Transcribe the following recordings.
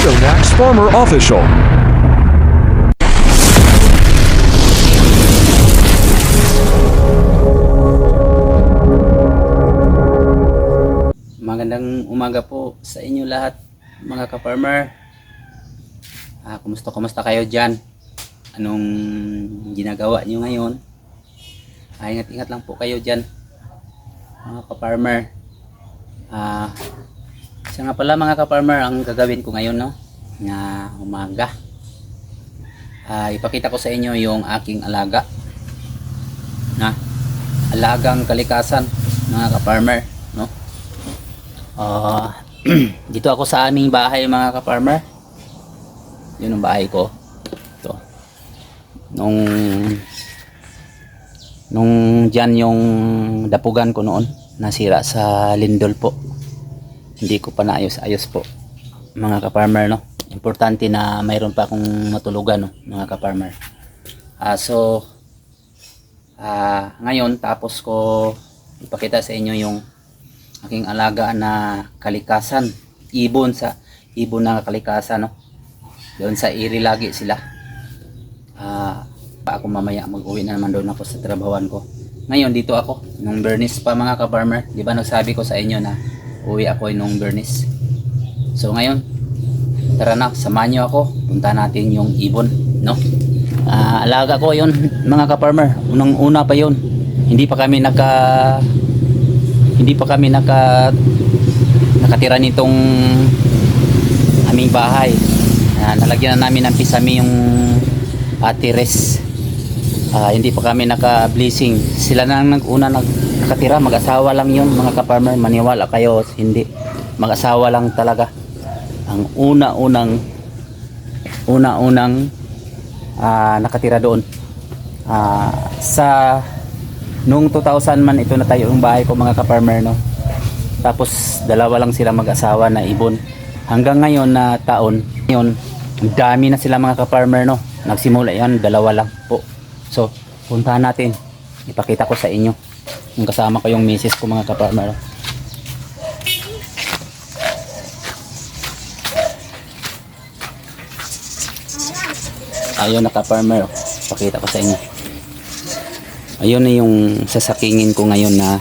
Max Farmer Official. Magandang umaga po sa inyo lahat mga ka-farmer. Ah, kumusta kumusta kayo diyan? Anong ginagawa niyo ngayon? Ah, ingat-ingat lang po kayo diyan. Mga ka-farmer. Ah, siya nga pala mga ka-farmer ang gagawin ko ngayon no na umaga. Ah, ipakita ko sa inyo yung aking alaga. Na alagang kalikasan mga ka-farmer, no? Ah, dito ako sa aming bahay mga ka-farmer. Yun ang bahay ko. Ito. Nung nung diyan yung dapugan ko noon, nasira sa lindol po. Hindi ko pa naayos-ayos po. Mga ka-farmer, no? Importante na mayroon pa akong matulugan, no? Mga ka-farmer. Ah, so, ah, ngayon, tapos ko ipakita sa inyo yung aking alaga na kalikasan ibon sa ibon na kalikasan no doon sa iri lagi sila pa ako mamaya mag-uwi na naman doon ako sa trabahoan ko ngayon dito ako nung Bernice pa mga ka-farmer di ba nagsabi ko sa inyo na uwi ako nung Bernice. So ngayon tara na samahan nyo ako. Punta natin yung ibon no? Ah, alaga ko yon mga ka-farmer. Unang una pa yon hindi pa kami naka hindi pa kami naka nakatira nitong aming bahay. Ah, nalagyan na namin ng pisami yung atires Ah, hindi pa kami naka blessing sila na ang nag-una nag nakatira mag-asawa lang yun mga ka-farmer maniwala kayo hindi mag-asawa lang talaga ang una-unang una-unang ah, nakatira doon Ah, sa Noong 2000 man ito na tayo yung bahay ko mga ka-farmer no. Tapos dalawa lang sila mag-asawa na ibon. Hanggang ngayon na taon, ngayon dami na sila mga ka-farmer no. Nagsimula yan, dalawa lang po. So, puntahan natin. Ipakita ko sa inyo. Yung kasama ko yung misis ko mga ka-farmer. no. Ayun na ka-farmer. oh. Pakita ko sa inyo ayun na yung sasakingin ko ngayon na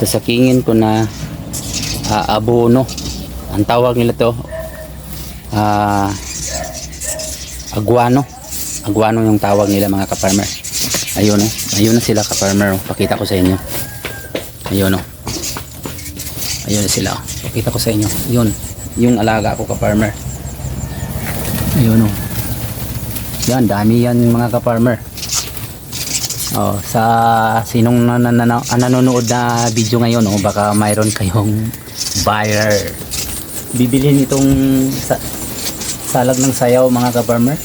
sasakingin ko na ah, abono ang tawag nila to ah, aguano aguano yung tawag nila mga kaparmer ayun o ayun na sila kaparmer oh. pakita ko sa inyo. Ayun o ayun na sila oh. pakita ko sa inyo. Yun. Yung alaga ko kaparmer ayun o yan dami yan mga kaparmer Oh, sa sinong nan- nan- ah, nanonood na video ngayon, oh, baka mayroon kayong buyer. Bibilhin itong sa, salag ng sayaw mga ka-farmer.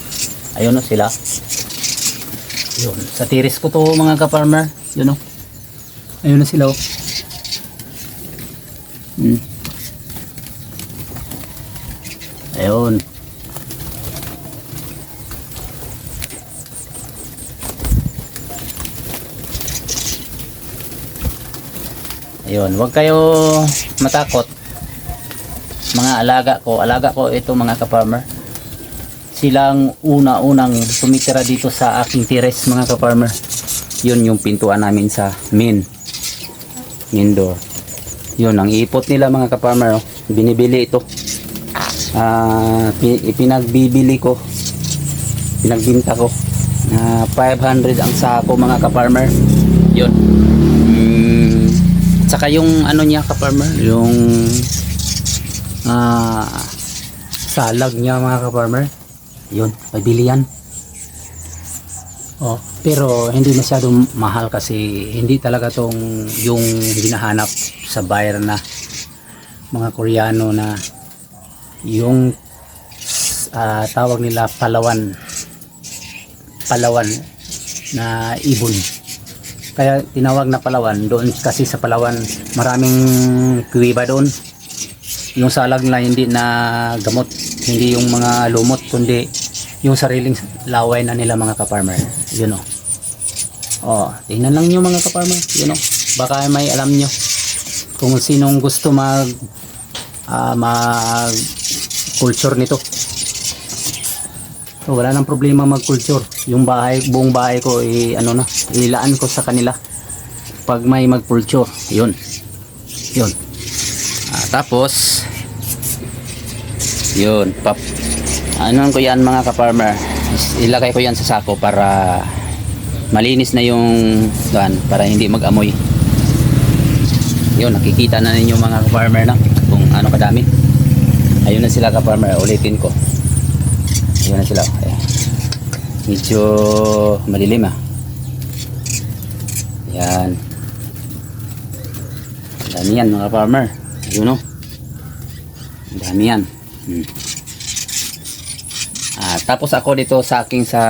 Ayun oh, sila. Yun, sa tiris ko to mga ka-farmer. Yun oh. Ayun na sila oh. Hmm. Ayun. Ayun, huwag kayo matakot. Mga alaga ko, alaga ko ito mga ka-farmer. Silang una-unang tumitira dito sa aking tires mga ka-farmer. Yun yung pintuan namin sa main. Main door. Yun, ang ipot nila mga ka-farmer. Oh. Binibili ito. Ah, pi- ipinagbibili ko. Pinagbinta ko. na 500 ang sako mga ka-farmer. Yun. Mm, Tsaka yung ano niya ka-farmer, yung ah salag niya mga ka-farmer. Yun, pabili yan. Oh, pero hindi masyadong mahal kasi hindi talaga tong yung hinahanap sa buyer na mga Koreano na yung ah, tawag nila palawan. Palawan na ibon. Kaya tinawag na Palawan doon kasi sa Palawan maraming kuwiba doon. Yung salag na hindi na gamot hindi yung mga lumot kundi yung sariling laway na nila mga ka-farmer yun o oh, tingnan lang nyo mga ka-farmer yun o baka may alam nyo kung sinong gusto mag ah, mag culture nito. So, wala nang problema mag-culture. Yung bahay, buong bahay ko, eh, ano na, ilaan ko sa kanila. Pag may mag-culture, yun. Yun. Ah, tapos, yun, pap. Ano ko yan mga ka-farmer? Ilagay ko yan sa sako para malinis na yung dan para hindi mag-amoy. Yun, nakikita na ninyo mga ka-farmer na kung ano kadami. Ayun na sila ka-farmer, ulitin ko. Ayun na sila. Ayan. Medyo madilim ah. Yan. Dami yan mga farmer. Yun o. Dami yan. Hmm. Ah, tapos ako dito sa aking sa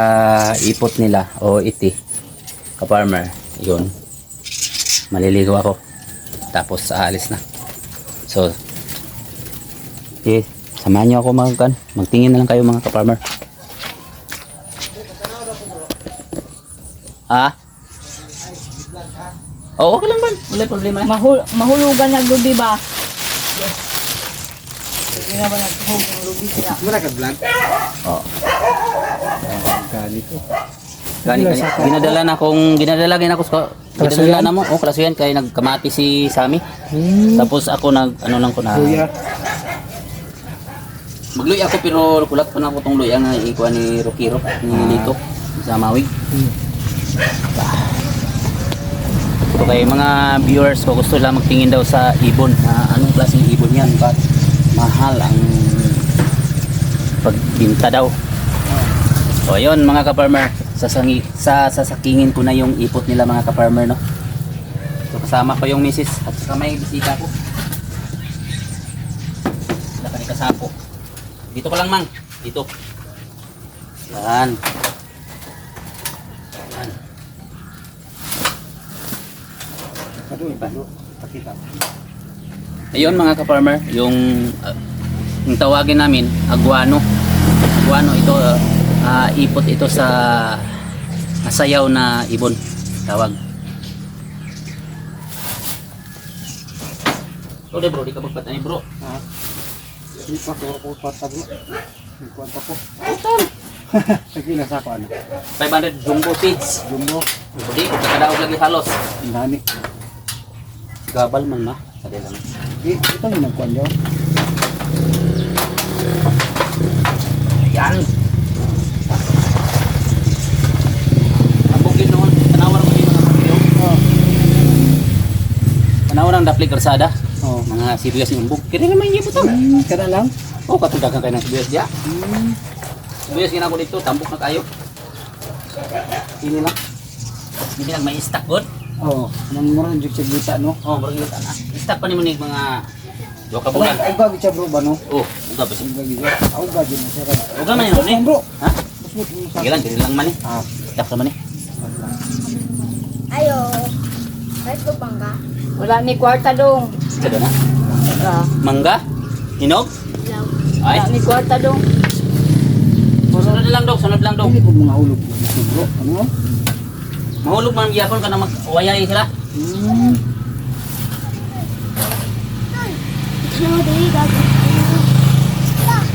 ipot nila o iti ka-farmer. Yun. Maliligo ako. Tapos aalis na. So, eh, samahan niyo ako mag, kan, magtingin na lang kayo mga ka-farmer. Ha? Oo, okay lang man. Wala problema. Mahul mahulugan na ba? Wala ka vlog? Oo. Ganito. Gani, gani, ginadala na kung ginadala gina ako sa ginadala na mo. Oh, klasuyan kay nagkamati si Sami. Tapos ako nag ano lang ko na Kuya. Magluy ako pero kulat pa na ako tong luya nga ikuha ni Rokiro ni Lito sa Mawig. So kay mga viewers ko gusto lang magtingin daw sa ibon na anong klaseng ibon yan but mahal ang pagbinta daw. So ayun mga ka-farmer, sasangi, sa sasakingin ko na yung ipot nila mga ka-farmer no. So kasama ko yung misis at saka may bisita ko. Saka ni kasapo. Dito ka lang mang. Dito. Yan. Yan. Ano iba? Pakita. Ayun mga ka-farmer, yung, uh, yung tawagin namin, aguano. Aguano ito, uh, uh, ipot ito sa masayaw na ibon. Tawag. De bro, di ka magpatani bro. Ha? Hindi pa ko ko pata bro. Hindi ko pa ko. Sige na sa ako ano. 500 jumbo seeds. Jumbo. Hindi, kakadaog lagi halos. Ang dami. Gabal man ma. Sali lang. Eh, ito yung nagkuhan yun. Yan. Ang bukid noon, tanawar ko din mga kapatid. Oh. Tanawar ang dapli karsada. Oh. Mga sibuyas yung buk. Kaya naman yung butang. Hmm, kada lang. Oh, katudagan kayo ng sibuyas diya. Hmm. Sibuyas ginako dito, tambok na kayo. Ini lang. Hindi lang may stock good. Oh, nang mura yung sa gita no. Oh, barang kita na. Stock pa ni mo ni mga dua ka Bulan. Ay ba siya bro ba no? Oh, uga ba siya? Ang gagi siya. Ako gagi na siya. Uga man eh. bro. Ha? Sige lang, dili lang man eh. Ah. Stock naman eh. Ayo. Kahit ko bangga. Wala ni kwarta dong. Kada na. Ah, Mangga? Hinog? Ilaw. Ay, Wala ni kwarta dong. sunod lang daw, sunod lang daw. Hindi ko mga gusto bro. Ano? Mahulog man gyapon ka na mag-wayay sila. Hmm. Ano gagawin?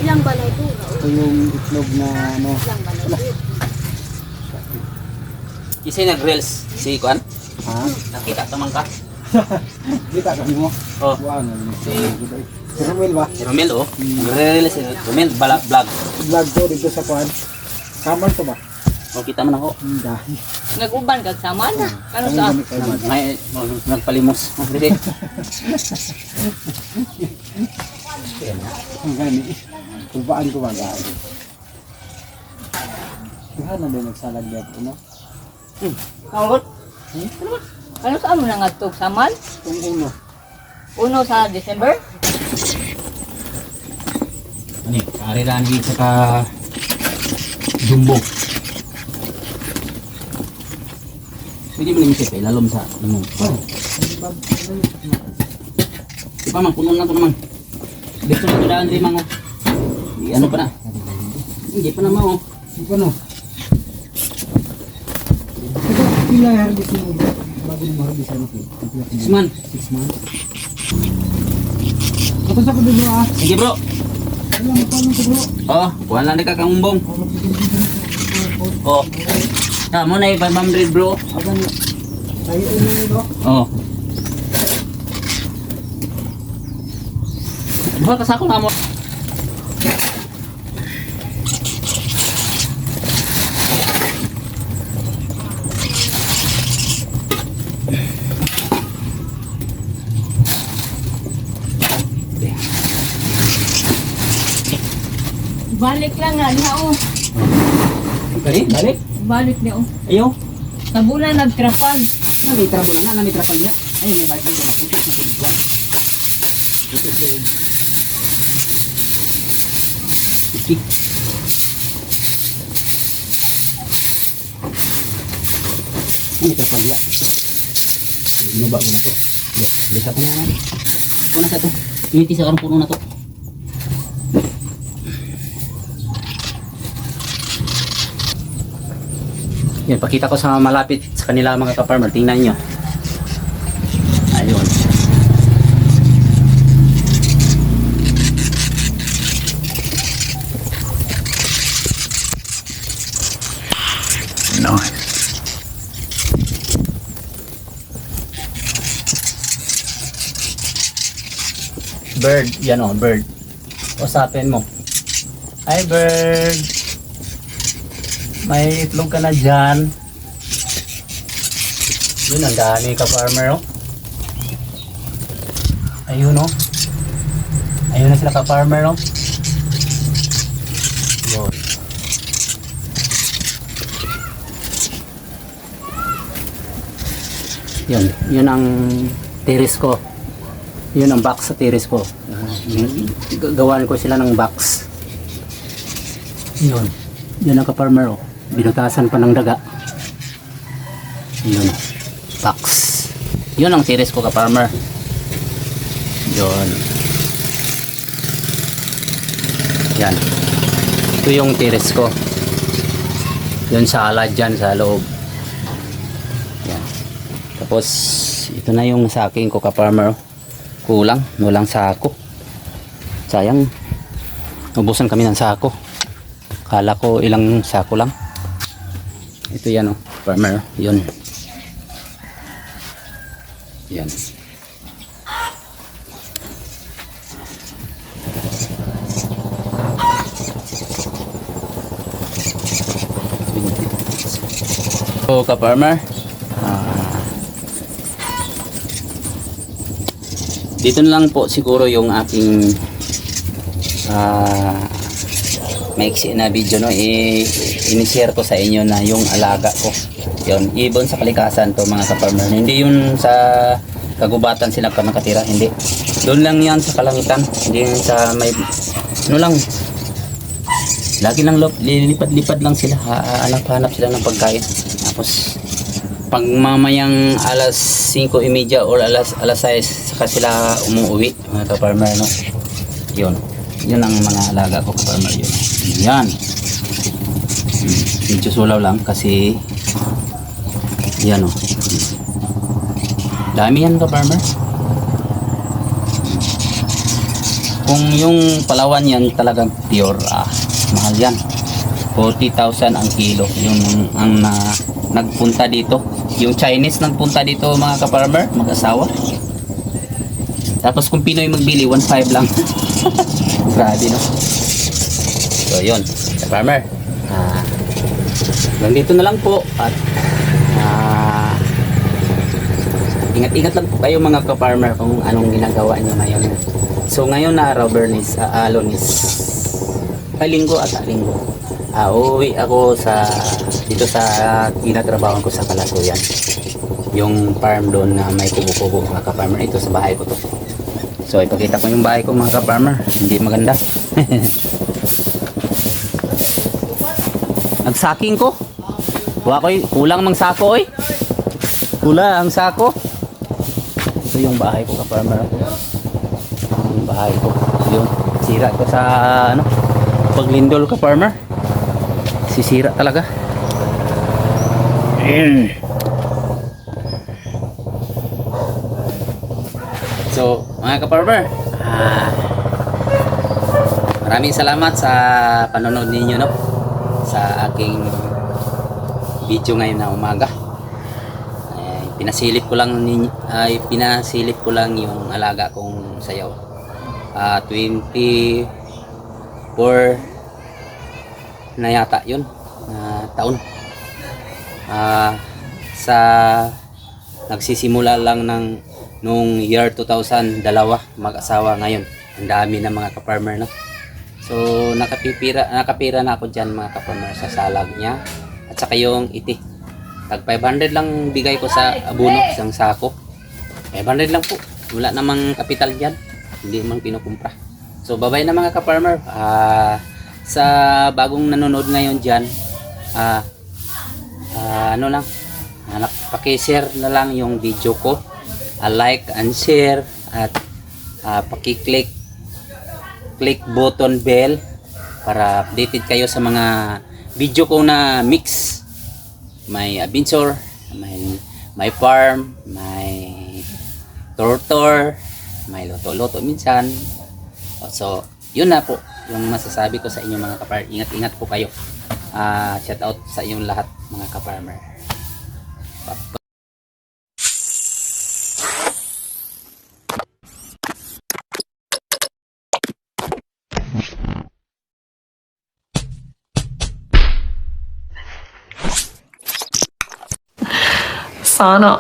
Ilang balay to? Ito yung itlog na ano. Ilang balay to? Kasi nag-reels si Kuan. Ha? Nakita naman ka. Kita kami mo. Oh, Buwan. Si si Romel ba? si Romel oh. Nagre-reels si Romel vlog. Vlog ko dito sa kuan. Kamar to ba? Oh, kita man ako. Ang dahil. Nag-uban kag saman. Ano Ang sa? May nagpalimos. Dili. Ang gani. Kulbaan ko ba gani? Kaya na ba nagsalag yan no? Awot. Ano sa amo na ngadtog saman? Itong uno. Uno sa December? Ani, ari lagi sa ka jumbo. Pwede mo nimisip eh, lalom sa limong. Oh. Di pa man, puno na to naman. Dito na to daan limang oh. Di, ano pa na? Hindi pa naman oh. Pa no? Ito, pila harbis mo. Bago mo ano ko. Six man. Six months. Tapos ako dito ah. Sige bro. Oh, kuha lang ni kakaumbong. Oh. Ah, mo na yung 500 bro. Oh. Buha ka sa ako na mo. Balik lang nga niya oh. Balik, balik. Balik niya oh. Ayaw. Sa bulan nagtrapal. Namitra mo na, namitra pa niya. Ay, may balik. Putik na. Putik na tulig. Putik. Namitra pa niya. Inuba ko na to. Bisa ko na. Ito sa to. Imiti sa karong puno na to. Yan, pakita ko sa malapit sa kanila mga ka-farmer. Tingnan nyo. Ayun. Nice. Bird. Yan o, bird. Usapin mo. Hi, bird. May itlog ka na dyan. Yun, ang dami ka-farmer, oh. Ayun, oh. Ayun na sila ka-farmer, oh. Yun. Yun, yun ang terrace ko. Yun ang box sa terrace ko. Gawan ko sila ng box. Yun. Yun ang ka-farmer, oh. Binutasan pa ng daga. Yun. Box. Yun ang terrace ko ka-farmer. Yun. Yan. Ito yung terrace ko. Yun sa alad dyan sa loob. Yan. Tapos, ito na yung sa akin ko ka-farmer. oh. Kulang. Walang sako. Sayang. Ubusan kami ng sako. Kala ko ilang sako lang. Ito yan oh. Farmer. Yun. Yan. So, ka-farmer, ah, dito na lang po siguro yung aking ah, maiksi na video no i ini-share ko sa inyo na yung alaga ko. Yon ibon sa kalikasan to mga ka-farmer. Hindi yun sa kagubatan sila ka nakatira hindi. Doon lang yan sa kalangitan hindi yun sa may ano lang. Lagi lang lilipad-lipad lang sila hanap-hanap sila ng pagkain. Tapos pag mamayang alas 5.30 or alas alas 6 saka sila umuwi mga ka-farmer no. Yun yun ang mga alaga ko ka-farmer yun yan. Medyo sulaw lang kasi yan o dami yan ka-farmer kung yung palawan yan talagang pure ah, mahal yan. 40,000 ang kilo. Yung ang na, nagpunta dito. Yung Chinese nagpunta dito mga ka-farmer mag-asawa. Tapos kung Pinoy magbili 1.5 lang grabe no? So yun. Ka-farmer ah, hanggang dito na lang po at ah, ingat-ingat lang po kayo mga ka-farmer kung anong ginagawa nyo ngayon. So ngayon na araw Bernice uh, Alonis ay linggo at linggo ah, uuwi ako sa dito sa tinatrabaho ko sa Kalasuyan yung farm doon na may kubo-kubo mga ka-farmer ito sa bahay ko to so ipakita ko yung bahay ko mga ka-farmer. Hindi maganda. Nagsaking ko. Kuha ko kulang mang sako oy. Kulang ang sako. Ito yung bahay ko ka-farmer. Yung bahay ko. Yun. Sira ko sa ano paglindol ka-farmer. Sisira talaga. Mm. So, mga ka-farmer, ah, maraming salamat sa panonood ninyo no sa aking video ngayon na umaga. Ay, pinasilip ko lang ay pinasilip ko lang yung alaga kong sayaw. Ah, 24 na yata yun na taon. Ah, sa nagsisimula lang ng nung year 2000 dalawa mag-asawa ngayon. Ang dami ng mga ka-farmer no? So nakapipira nakapira na ako diyan mga ka-farmer sa salag niya. At saka yung iti. Tag 500 lang bigay ko sa abono isang sako. 500 lang po. Wala namang kapital diyan hindi man kinukumpra. So babay na mga ka-farmer. Ah, sa bagong nanonood ngayon diyan ah ah, ano lang Hanap, paki-share na lang yung video ko. Ah, like and share at ah, paki-click click button bell para updated kayo sa mga video ko na mix. May adventure, may may farm, may tortor, may loto-loto minsan. So, yun na po yung masasabi ko sa inyo mga kapar. Ingat-ingat po kayo. Ah, shout out sa inyong lahat mga kaparmer. sauna